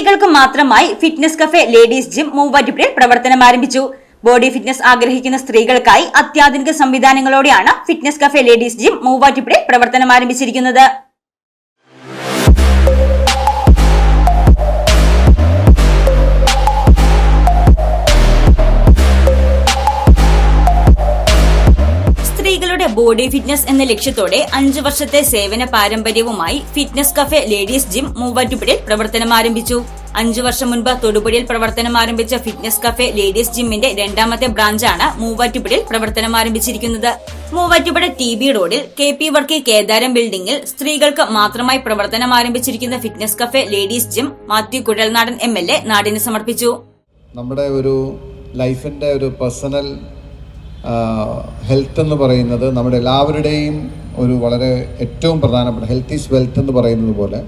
സ്ത്രീകൾക്ക് മാത്രമായി fitness cafe ladies gym മൂവാറ്റുപുഴയിൽ പ്രവർത്തനം ആരംഭിച്ചു. ബോഡി ഫിറ്റ്നസ് ആഗ്രഹിക്കുന്ന സ്ത്രീകൾക്കായി അത്യാധുനിക സംവിധാനങ്ങളോടെയാണ് ഫിറ്റ്നസ് കഫേ ലേഡീസ് ജിം മൂവാറ്റുപുഴയിൽ പ്രവർത്തനം ആരംഭിച്ചിരിക്കുന്നത്. ബോഡി ഫിറ്റ്നസ് എന്ന ലക്ഷ്യത്തോടെ അഞ്ചു വർഷത്തെ സേവന പാരമ്പര്യവുമായി ഫിറ്റ്നസ് കഫെ ലേഡീസ് ജിം മൂവാറ്റുപുഴയിൽ പ്രവർത്തനം ആരംഭിച്ചു. അഞ്ചു വർഷം മുൻപ് തൊടുപുഴയിൽ പ്രവർത്തനം ആരംഭിച്ച ഫിറ്റ്നസ് കഫെ ലേഡീസ് ജിമ്മിന്റെ രണ്ടാമത്തെ ബ്രാഞ്ചാണ് മൂവാറ്റുപുഴയിൽ പ്രവർത്തനം ആരംഭിച്ചിരിക്കുന്നത്. മൂവാറ്റുപുഴ ടി ബി റോഡിൽ കെ പി വർക്കി കേദാരം ബിൽഡിംഗിൽ സ്ത്രീകൾക്ക് മാത്രമായി പ്രവർത്തനം ആരംഭിച്ചിരിക്കുന്ന fitness cafe ladies gym Mathew Kuzhalnadan M L A നാടിന് സമർപ്പിച്ചു. നമ്മുടെ ഒരു ലൈഫിന്റെ ഒരു പേഴ്സണൽ ഹെൽത്ത് എന്ന് പറയുന്നത് നമ്മുടെ എല്ലാവരുടെയും ഒരു വളരെ ഏറ്റവും പ്രധാനപ്പെട്ട ഹെൽത്ത് ഈസ് വെൽത്ത് എന്ന് പറയുന്നത് പോലെ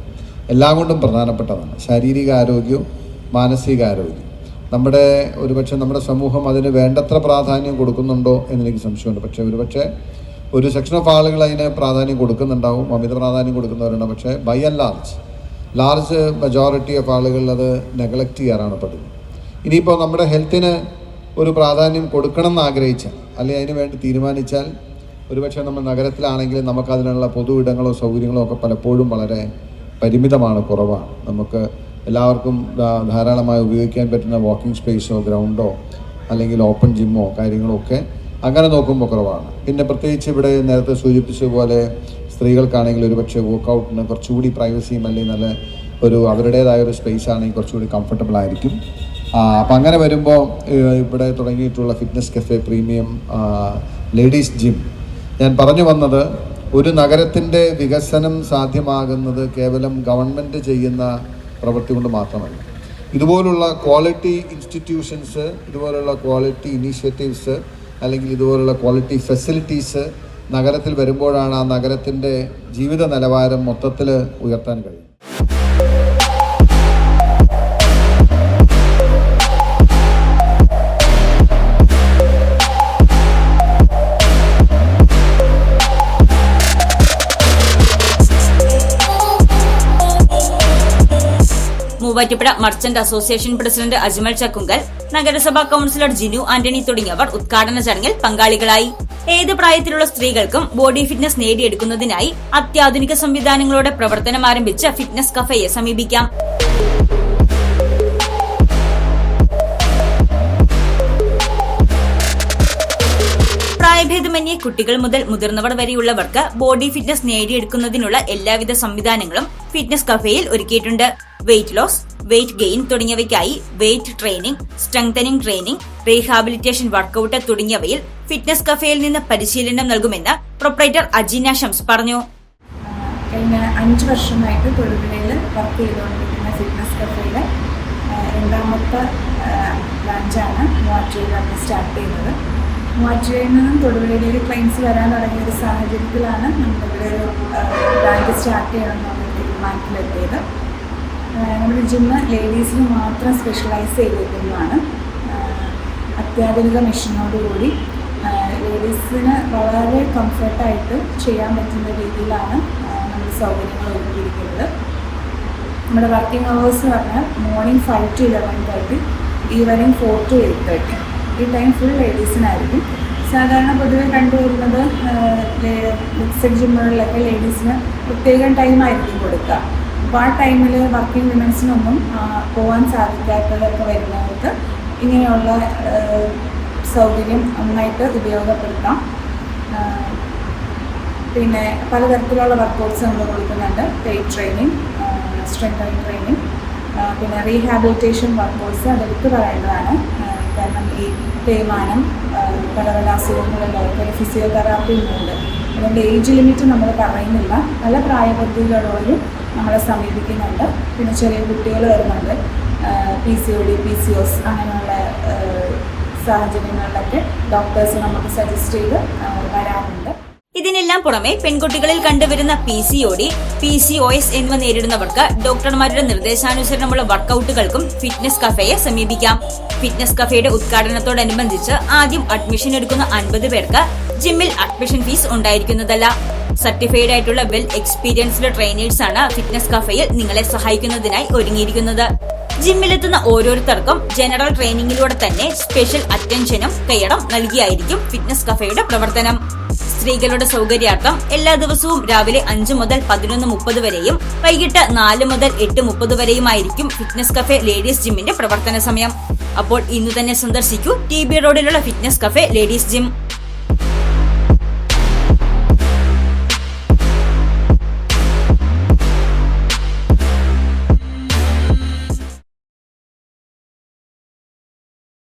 എല്ലാം കൊണ്ടും പ്രധാനപ്പെട്ടതാണ്. ശാരീരിക ആരോഗ്യവും മാനസിക ആരോഗ്യം നമ്മുടെ ഒരുപക്ഷെ നമ്മുടെ സമൂഹം അതിന് വേണ്ടത്ര പ്രാധാന്യം കൊടുക്കുന്നുണ്ടോ എന്നെനിക്ക് സംശയമുണ്ട്. പക്ഷേ ഒരുപക്ഷെ ഒരു സെക്ഷൻ ഓഫ് ആളുകൾ അതിന് പ്രാധാന്യം കൊടുക്കുന്നുണ്ടാവും. അമിത പ്രാധാന്യം കൊടുക്കുന്നവരുണ്ട്. പക്ഷേ by and large large majority of ആളുകൾ അത് നെഗ്ലക്റ്റ് ചെയ്യാറാണ് പതിവ്. ഇനിയിപ്പോൾ നമ്മുടെ ഹെൽത്തിന് ഒരു പ്രാധാന്യം കൊടുക്കണം എന്ന് ആഗ്രഹിച്ചാൽ അല്ലെങ്കിൽ അതിന് വേണ്ടി തീരുമാനിച്ചാൽ ഒരുപക്ഷെ നമ്മൾ നഗരത്തിലാണെങ്കിൽ നമുക്കതിനുള്ള പൊതു ഇടങ്ങളോ സൗകര്യങ്ങളോ ഒക്കെ പലപ്പോഴും വളരെ പരിമിതമാണ് കുറവാണ്. നമുക്ക് എല്ലാവർക്കും ധാരാളമായി ഉപയോഗിക്കാൻ പറ്റുന്ന വാക്കിംഗ് സ്പേസോ ഗ്രൗണ്ടോ അല്ലെങ്കിൽ ഓപ്പൺ ജിമ്മോ കാര്യങ്ങളോ ഒക്കെ അങ്ങനെ നോക്കുമ്പോൾ കുറവാണ്. പിന്നെ പ്രത്യേകിച്ച് ഇവിടെ നേരത്തെ സൂചിപ്പിച്ചതുപോലെ സ്ത്രീകൾക്കാണെങ്കിൽ ഒരുപക്ഷെ വർക്കൗട്ടിന് കുറച്ചുകൂടി പ്രൈവസിയും അല്ലെങ്കിൽ നല്ല ഒരു അവരുടേതായ ഒരു സ്പേസ് ആണെങ്കിൽ കുറച്ചുകൂടി കംഫർട്ടബിൾ ആയിരിക്കും. അപ്പം അങ്ങനെ വരുമ്പോൾ ഇവിടെ തുടങ്ങിയിട്ടുള്ള fitness cafe premium ladies gym ഞാൻ പറഞ്ഞു വന്നത് ഒരു നഗരത്തിന്റെ വികസനം സാധ്യമാകുന്നത് കേവലം ഗവൺമെന്റ് ചെയ്യുന്ന പ്രവൃത്തി കൊണ്ട് മാത്രമല്ല. ഇതുപോലുള്ള ക്വാളിറ്റി ഇൻസ്റ്റിറ്റ്യൂഷൻസ് ഇതുപോലുള്ള ക്വാളിറ്റി ഇനീഷ്യേറ്റീവ്സ് അല്ലെങ്കിൽ ഇതുപോലുള്ള ക്വാളിറ്റി ഫെസിലിറ്റീസ് നഗരത്തിൽ വരുമ്പോഴാണ് ആ നഗരത്തിന്റെ ജീവിത നിലവാരം മൊത്തത്തിൽ ഉയർത്താൻ കഴിയും Muvattupuzha merchant association president Ajmal Chakkungal നഗരസഭാ കൌൺസിലർ ജിനു ആന്റണി തുടങ്ങിയവർ ഉദ്ഘാടന ചടങ്ങിൽ പങ്കാളികളായി. ഏത് പ്രായത്തിലുള്ള സ്ത്രീകൾക്കും ബോഡി ഫിറ്റ്നസ് നേടിയെടുക്കുന്നതിനായി അത്യാധുനിക സംവിധാനങ്ങളോടെ പ്രവർത്തനം ആരംഭിച്ച ഫിറ്റ്നസ് കഫയെ സമീപിക്കാം. പ്രായഭേദമന്യേ കുട്ടികൾ മുതൽ മുതിർന്നവർ വരെയുള്ളവർക്ക് ബോഡി ഫിറ്റ്നസ് നേടിയെടുക്കുന്നതിനുള്ള എല്ലാവിധ സംവിധാനങ്ങളും ഫിറ്റ്നസ് കഫേയിൽ ഒരുക്കിയിട്ടുണ്ട്. Weight loss weight gain തുടങ്ങിയവയ്ക്കായി weight training strengthening training rehabilitation workout തുടങ്ങിയവയിൽ ഫിറ്റ്നസ് കഫേയിൽ നിന്ന് പരിശീലനം നൽകുമെന്ന് പ്രൊപ്പറേറ്റർ അജീന ഷംസ് പറഞ്ഞു. കഴിഞ്ഞ അഞ്ച് വർഷമായിട്ട് തൊടുപുഴയിൽ വർക്ക് ചെയ്തുകൊണ്ടിരിക്കുന്ന ഫിറ്റ്നസ് കഫേയിലെ രണ്ടാമത്തെ ബ്രാഞ്ചാണ് മൂവാറ്റുപുഴയിൽ നമ്മൾ സ്റ്റാർട്ട് ചെയ്യുന്നത് മൂവാറ്റുപുഴയിൽ നിന്നും തൊടുപുഴയിലേക്ക് ക്ലെയിംസ് വരാൻ തുടങ്ങിയ ഒരു സാഹചര്യത്തിലാണ് നമ്മളിവിടെ ഒരു ബ്രാഞ്ച് സ്റ്റാർട്ട് ചെയ്യണം എന്നുള്ള തീരുമാനത്തിലെത്തിയത്. നമ്മുടെ ജിമ്മ് ലേഡീസിന് മാത്രം സ്പെഷ്യലൈസ് ചെയ്തിരിക്കുന്നതാണ്. അത്യാധുനിക മെഷീനോടുകൂടി ലേഡീസിന് വളരെ കംഫർട്ടായിട്ട് ചെയ്യാൻ പറ്റുന്ന രീതിയിലാണ് നമ്മൾ സൗകര്യങ്ങൾ ഒരുക്കിയിരിക്കുന്നത്. നമ്മുടെ വർക്കിംഗ് അവേഴ്സ് പറഞ്ഞാൽ morning five to eleven thirty evening four to eight thirty ഈ ടൈം ഫുൾ ലേഡീസിനായിരിക്കും സാധാരണ പൊതുവെ കണ്ടുവരുന്നത് മിക്സഡ് ജിമ്മുകളിലൊക്കെ ലേഡീസിന് പ്രത്യേകം ടൈമായിരിക്കും കൊടുക്കുക. അപ്പോൾ ആ ടൈമിൽ വർക്കിംഗ് വിമൻസിനൊന്നും പോകാൻ സാധിക്കാത്തവരൊക്കെ വരുന്നവർക്ക് ഇങ്ങനെയുള്ള സൗകര്യം നന്നായിട്ട് ഉപയോഗപ്പെടുത്താം. പിന്നെ പലതരത്തിലുള്ള വർക്കൗട്ട്സ് നമ്മൾ കൊടുക്കുന്നുണ്ട്. വെയിറ്റ് ട്രെയിനിങ് സ്ട്രെങ്തനിങ് ട്രെയിനിങ് പിന്നെ റീഹാബിലിറ്റേഷൻ വർക്കൗട്ട്സ് അതെടുത്ത് പറയേണ്ടതാണ് കാരണം ഈ തേയ്മാനം പല പല അസുഖങ്ങളുള്ളവർക്ക് ഫിസിയോതെറാപ്പി ഉണ്ട്. അതുകൊണ്ട് ഏജ് ലിമിറ്റ് നമ്മൾ പറയുന്നില്ല. പല പ്രായപരിധികളോടും നമ്മളെ സമീപിക്കുന്നുണ്ട്. പിന്നെ ചെറിയ കുട്ടികൾ വരുന്നുണ്ട്. P C O D P C O S അങ്ങനെയുള്ള സാഹചര്യങ്ങളിലൊക്കെ ഡോക്ടേഴ്സ് നമുക്ക് സജസ്റ്റ് ചെയ്ത് വരാറുണ്ട്. ഇതിനെല്ലാം പുറമെ പെൺകുട്ടികളിൽ കണ്ടുവരുന്ന P C O D P C O S എന്നിവ നേരിടുന്നവർക്ക് ഡോക്ടർമാരുടെ നിർദ്ദേശാനുസരണമുള്ള വർക്കൌട്ടുകൾക്കും ഫിറ്റ്നസ് കഫേയെ സമീപിക്കാം. ഫിറ്റ്നസ് കഫേയുടെ ഉദ്ഘാടനത്തോടനുബന്ധിച്ച് ആദ്യം അഡ്മിഷൻ എടുക്കുന്ന അൻപത് പേർക്ക് ജിമ്മിൽ അഡ്മിഷൻ ഫീസ് ഉണ്ടായിരിക്കുന്നതല്ല. സർട്ടിഫൈഡ് ആയിട്ടുള്ള വെൽ എക്സ്പീരിയൻസ്ഡ് ട്രെയിനേഴ്സ് ആണ് ഫിറ്റ്നസ് കഫേയിൽ നിങ്ങളെ സഹായിക്കുന്നതിനായി ഒരുങ്ങിയിരിക്കുന്നത്. ജിമ്മിലെത്തുന്ന ഓരോരുത്തർക്കും ജനറൽ ട്രെയിനിങ്ങിലൂടെ തന്നെ സ്പെഷ്യൽ അറ്റൻഷനും കൈയടം നൽകിയായിരിക്കും ഫിറ്റ്നസ് കഫേയുടെ പ്രവർത്തനം. സ്ത്രീകളുടെ സൗകര്യാർത്ഥം എല്ലാ ദിവസവും രാവിലെ അഞ്ചു മുതൽ പതിനൊന്ന് മുപ്പത് വരെയും വൈകിട്ട് നാല് മുതൽ എട്ട് മുപ്പത് വരെയുമായിരിക്കും ഫിറ്റ്നസ് കഫേ ലേഡീസ് ജിമ്മിന്റെ പ്രവർത്തന സമയം. അപ്പോൾ ഇന്ന് തന്നെ സന്ദർശിക്കൂ. ടി ബി റോഡിലുള്ള ഫിറ്റ്നസ് കഫേ ലേഡീസ് ജിം